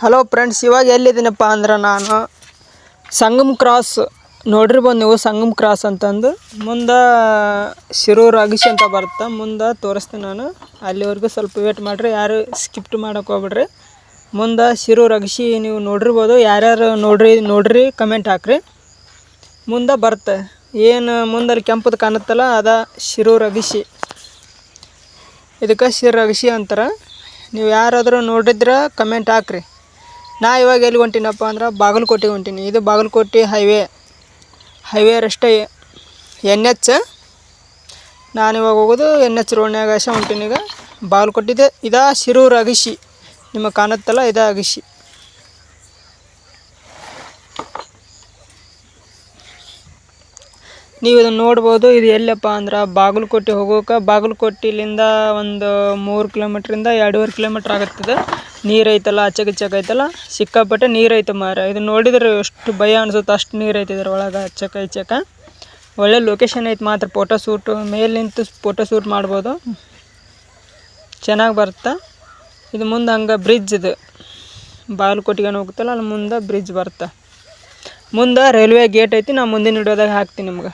Hello friends ಇವಾಗ ಎಲ್ಲಿದ್ದೀನಪ್ಪ ಅಂದ್ರೆ ನಾನು ಸಂಗಮ್ ಕ್ರಾಸ್ ನೋಡಿರ್ಬೋದು ನೀವು ಸಂಗಮ್ ಕ್ರಾಸ್ ಅಂತಂದು. ಮುಂದೆ ಶಿರೂರು ಅಗಿಸಿ ಅಂತ ಬರುತ್ತೆ ಮುಂದೆ ತೋರಿಸ್ತೀನಿ ನಾನು. ಅಲ್ಲಿವರೆಗೂ ಸ್ವಲ್ಪ ವೇಟ್ ಮಾಡಿರಿ, ಯಾರು ಸ್ಕಿಪ್ಟ್ ಮಾಡೋಕೆ ಹೋಗ್ಬಿಡ್ರಿ. ಮುಂದೆ ಶಿರೂರು ಅಗಿಸಿ ನೀವು ನೋಡಿರ್ಬೋದು, ಯಾರ್ಯಾರು ನೋಡ್ರಿ ನೋಡ್ರಿ ಕಮೆಂಟ್ ಹಾಕ್ರಿ. ಮುಂದೆ ಬರುತ್ತೆ ಏನು ಮುಂದಲ್ಲಿ ಕೆಂಪದು ಕಾಣುತ್ತಲ್ಲ, ಅದ ಶಿರೂರು ಅಗಿಸಿ ಇದಕ್ಕೆ ಶಿರ ಅಗಿಸಿ ಅಂತಾರೆ. ನೀವು ಯಾರಾದರೂ ನೋಡಿದ್ರೆ ಕಮೆಂಟ್ ಹಾಕ್ರಿ. ನಾ ಇವಾಗ ಎಲ್ಲಿ ಹೊಂಟೀನಪ್ಪ ಅಂದ್ರೆ ಬಾಗಲಕೋಟೆಗೆ ಹೊಂಟೀನಿ. ಇದು ಬಾಗಲಕೋಟೆ ಹೈವೇ ಹೈವೇ ರಸ್ತೆ ಎನ್ ಎಚ್. ನಾನು ಇವಾಗ ಹೋಗೋದು ಎನ್ ಎಚ್ ರೋಡ್ನಾಗ ಅಷ್ಟೇ ಹೊಂಟೀನಿ ಈಗ. ಬಾಗಲಕೋಟೆದೆ ಇದಾ. ಶಿರೂರು ಅಗಸಿ ನಿಮಗೆ ಕಾಣುತ್ತಲ್ಲ ಇದಾ ಅಗಸಿ ನೀವು ಇದನ್ನು ನೋಡ್ಬೋದು. ಇದು ಎಲ್ಲಪ್ಪ ಅಂದ್ರೆ ಬಾಗಲಕೋಟೆ ಹೋಗೋಕೆ. ಬಾಗಲಕೋಟೆಲಿಂದ ಒಂದು ಮೂರು ಕಿಲೋಮೀಟ್ರಿಂದ ಎರಡೂವರೆ ಕಿಲೋಮೀಟ್ರ್ ಆಗುತ್ತದೆ. ನೀರು ಐತಲ್ಲ ಸಿಕ್ಕಾಪಟ್ಟೆ ನೀರು ಐತೆ ಮಾರ ಇದು ನೋಡಿದ್ರೆ ಎಷ್ಟು ಭಯ ಅನ್ಸುತ್ತೆ, ಅಷ್ಟು ನೀರು ಐತೆ ಇದ್ರ ಒಳಗೆ ಆಚೆಕ ಈಚೆಕ ಒಳ್ಳೆ ಲೊಕೇಶನ್ ಐತೆ ಮಾತ್ರ ಫೋಟೋ ಶೂಟು ಮೇಲೆ ನಿಂತು ಫೋಟೋ ಶೂಟ್ ಮಾಡ್ಬೋದು. ಚೆನ್ನಾಗಿ ಬರುತ್ತೆ? ಇದು ಮುಂದೆ ಹಂಗೆ ಬ್ರಿಡ್ಜ್ ಇದು. ಬಾಗಲಕೋಟೆಗೆ ಹೋಗುತ್ತಲ್ಲ, ಅಲ್ಲಿ ಮುಂದೆ ಬ್ರಿಡ್ಜ್ ಬರುತ್ತೆ? ಮುಂದೆ ರೈಲ್ವೆ ಗೇಟ್ ಐತಿ, ನಾ ಮುಂದಿನ ವಿಡಿಯೋದಾಗ ಹಾಕ್ತೀನಿ ನಿಮ್ಗೆ.